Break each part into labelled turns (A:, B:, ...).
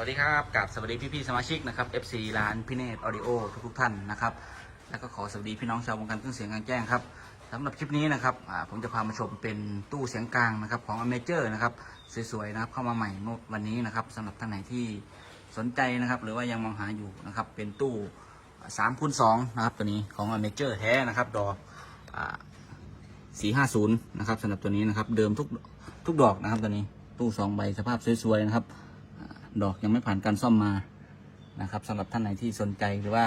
A: วัสดีครับกับสวัสดีพี่ๆสมาชิกนะครับ FC ร้านพี่เนตออดิโอทุกๆท่านนะครับ แล้วก็ขอสวัสดีพี่น้องชาววงการเครื่องเสียงกลางแจ้งครับสำหรับคลิปนี้นะครับผมจะพามาชมเป็นตู้เสียงกลางนะครับของอเมเจอร์นะครับสวยๆนะครับเข้ามาใหม่เมื่อวันนี้นะครับสำหรับท่านไหนที่สนใจนะครับหรือว่ายังมองหาอยู่นะครับเป็นตู้3คูณ2นะครับตัวนี้ของอเมเจอร์แท้นะครับดอกอ่า450นะครับสำหรับตัวนี้นะครับเดิมทุกทุกดอกนะครับตัวนี้ตู้สองใบสภาพสวยๆนะครับ ดอกยังไม่ผ่านการซ่อมมานะครับสำหรับท่านไหนที่สนใจหรือว่า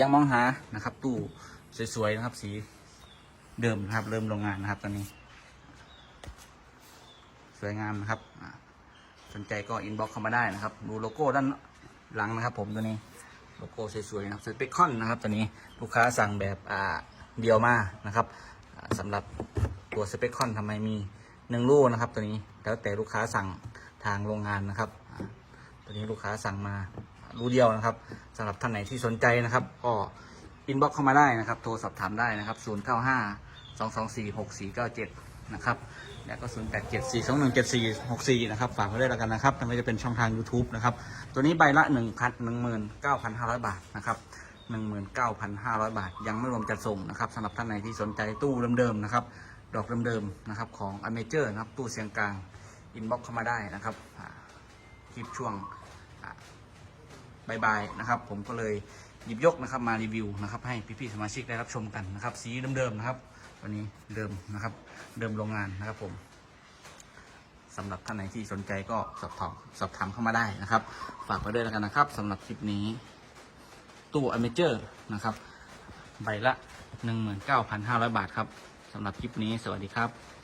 A: ยังมองหานะครับ ตู้สวยๆนะครับ สีเดิมนะครับ เริ่มโรงงานนะครับตัวนี้ สวยงามนะครับสนใจก็อินบ็อกซ์เข้ามาได้นะครับ ดูโลโก้ด้านหลังนะครับ ผมตัวนี้โลโก้สวยๆนะครับสเปคคอนนะครับตัวนี้ลูกค้าสั่งแบบอ่าเดียวมานะครับอ่าสำหรับตัวสเปคคอนทำไมมีหนึ่งลูกนะครับ ตัวนี้แล้วแต่ลูกค้าสั่งทางโรงงานนะครับ ตัวนี้ลูกค้าสั่งมารู้เดียวนะครับสำหรับท่านไหนที่สนใจนะครับ ก็อินบ็อกเข้ามาได้นะครับ โทรสอบถามได้นะครับ 0 9 5 2 2 4 6 4 9 7 นะครับ แล้วก็ 0 8 7 4 2 1 7 4 6 4 นะครับ ฝากไว้ด้วยแล้วกันนะครับทำไมจะเป็นช่องทาง YouTube นะครับ ตัวนี้ใบละ 1 1 9 5 0 0 บาทนะครับ 19,500 บาท ยังไม่รวมจัดส่งนะครับสำหรับท่านไหนที่สนใจตู้เดิมๆนะครับ ดอกเดิมๆนะครับของอเมเจอร์นะครับ ตู้เสียงกลาง อินบ็อกเข้ามาได้นะครับ คลิปช่วง บายๆนะครับ ผมก็เลยหยิบยกนะครับมารีวิวนะครับ ให้พี่ๆสมาชิกได้รับชมกันนะครับ สีเดิมๆนะครับวันนี้เดิมนะครับ เดิมโรงงานนะครับผมสำหรับท่านไหนที่สนใจก็สอบถามสอบถามเข้ามาได้นะครับ ฝากไว้ด้วยแล้วกันนะครับสำหรับคลิปนี้ ตู้อเมเจอร์นะครับ ใบละ 19,500 บาทครับสำหรับคลิปนี้สวัสดีครับ